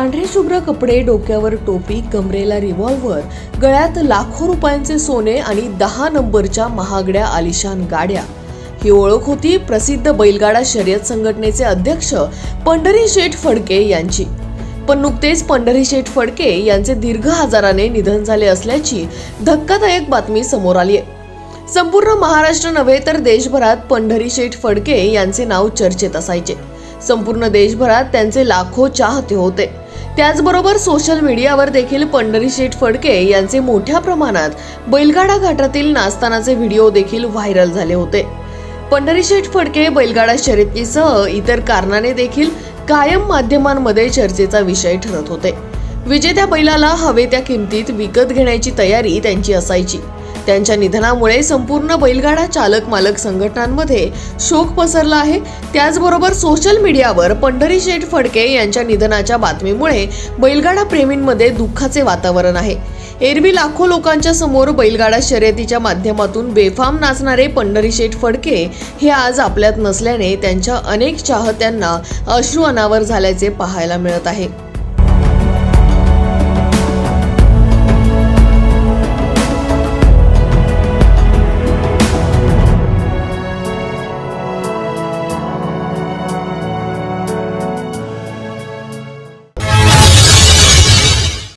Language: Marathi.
पांढरे शुभ्र कपडे डोक्यावर टोपी कमरेला रिव्हॉल्व्हर गळ्यात लाखो रुपयांचे सोने आणि दहा नंबरच्या महागड्या आलिशान गाड्या. ही ओळख होती प्रसिद्ध बैलगाडा शर्यत संघटनेचे अध्यक्ष पंढरी शेठ फडके यांची. पण नुकतेच पंढरी शेठ फडके यांचे दीर्घ आजाराने निधन झाले असल्याची धक्कादायक बातमी समोर आली आहे संपूर्ण महाराष्ट्र नव्हे तर देशभरात पंढरी शेठ फडके यांचे नाव चर्चेत असायचे. संपूर्ण देशभरात त्यांचे लाखो चाहते होते. त्याचबरोबर सोशल मीडियावर देखील पंढरी शेठ फडके यांचे मोठ्या प्रमाणात बैलगाडा घाटातील नाचतानाचे व्हिडिओ देखील व्हायरल झाले होते. पंढरी शेठ फडके बैलगाडा शर्यतीसह इतर कारणाने देखील कायम माध्यमांमध्ये चर्चेचा विषय ठरत होते. विजेत्या बैलाला हवे त्या किमतीत विकत घेण्याची तयारी त्यांची असायची. त्यांच्या निधनामुळे संपूर्ण बैलगाडा चालक मालक संघटनांमध्ये शोक पसरला आहे. त्याचबरोबर सोशल मीडियावर पंढरी शेठ फडके यांच्या निधनाच्या बातमीमुळे बैलगाडा प्रेमींमध्ये दुःखाचे वातावरण आहे. एरवी लाखो लोकांच्या समोर बैलगाडा शर्यतीच्या माध्यमातून बेफाम नाचणारे पंढरी शेठ फडके हे आज आपल्यात नसल्याने त्यांच्या अनेक चाहत्यांना अश्रू अनावर झाल्याचे पाहायला मिळत आहे.